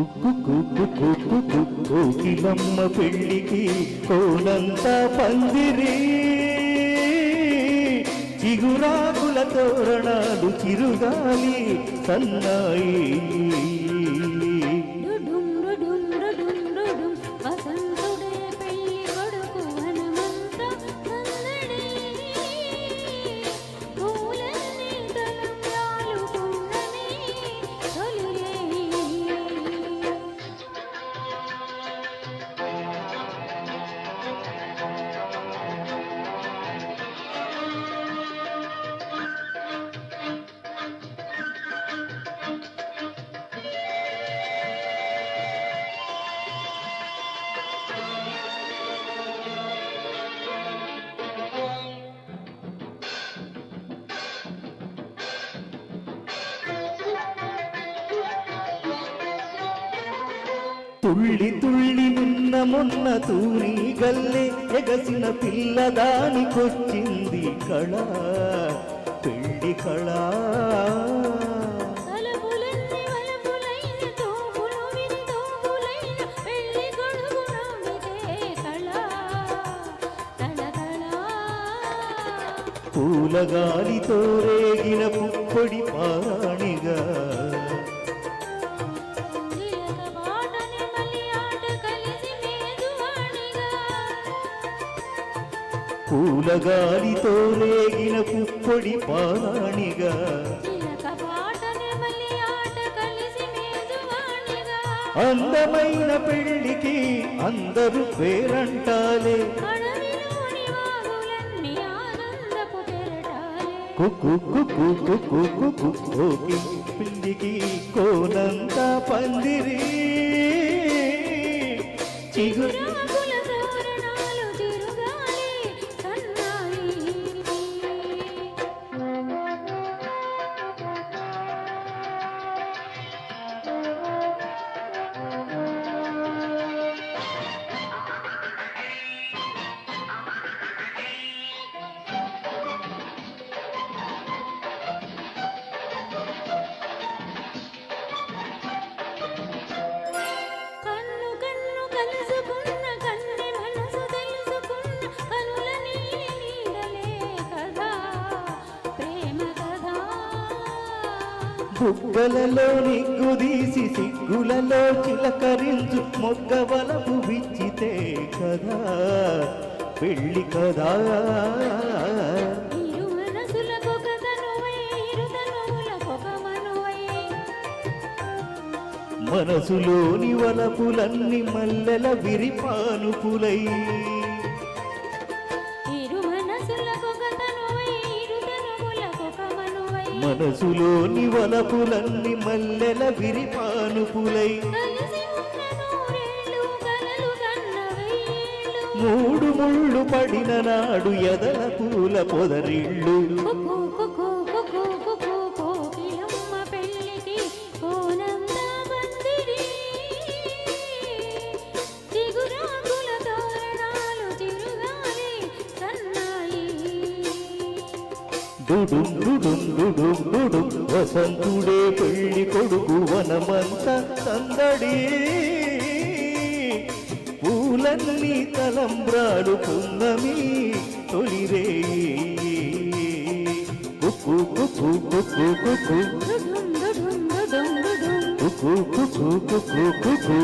కుక్కు కుక్కు కుక్కు కుక్కు కోకిలమ్మ పెళ్ళికి కోనంత పందిరి. చిగురాకుల తోరణాలు చిరుగాలి సన్నాయి. తుళ్ళి తుళ్ళి నిన్న మొన్న తూరి గల్లే ఎగసిన పిల్లదానికొచ్చింది కళ పెళ్ళి కళ. నామిదే కళ కళ. పూలగాలితో రేగిన పుప్పొడి పారాణిగా. పూలగాలితో రేగిన పుప్పొడి పారాణిగా అందమైన పెళ్ళికి అందరూ పేరంటాలే. కుక్కు కుక్కు కుక్కు పిల్లికి కోనంత పందిరి. చిగురు బుగ్గలలో నిగ్గుదీసి సిగ్గులలో చిలకరించు మొగ్గవలపు విచ్చితే కదా పెళ్ళి కదా. మనసులోని వలపులన్నీ మల్లెల విరిపానుపులై. మనసులోని వలపులన్నీ మల్లెల విరిపానుపులై. మూడు ముళ్ళు పడిన నాడు ఎదల పూల పొదరిళ్ళు. డుడుం డుడుం డుడుం డుడుం వసంతుడే పెళ్ళి కొడుకు వనమంత సందడి. పూలన్నీ తలంబ్రాలు పున్నమి తొలిరే. కుక్కు కుక్కు కుక్కు కుక్కు కుక్కు కుక్కు కుక్కు కుక్కు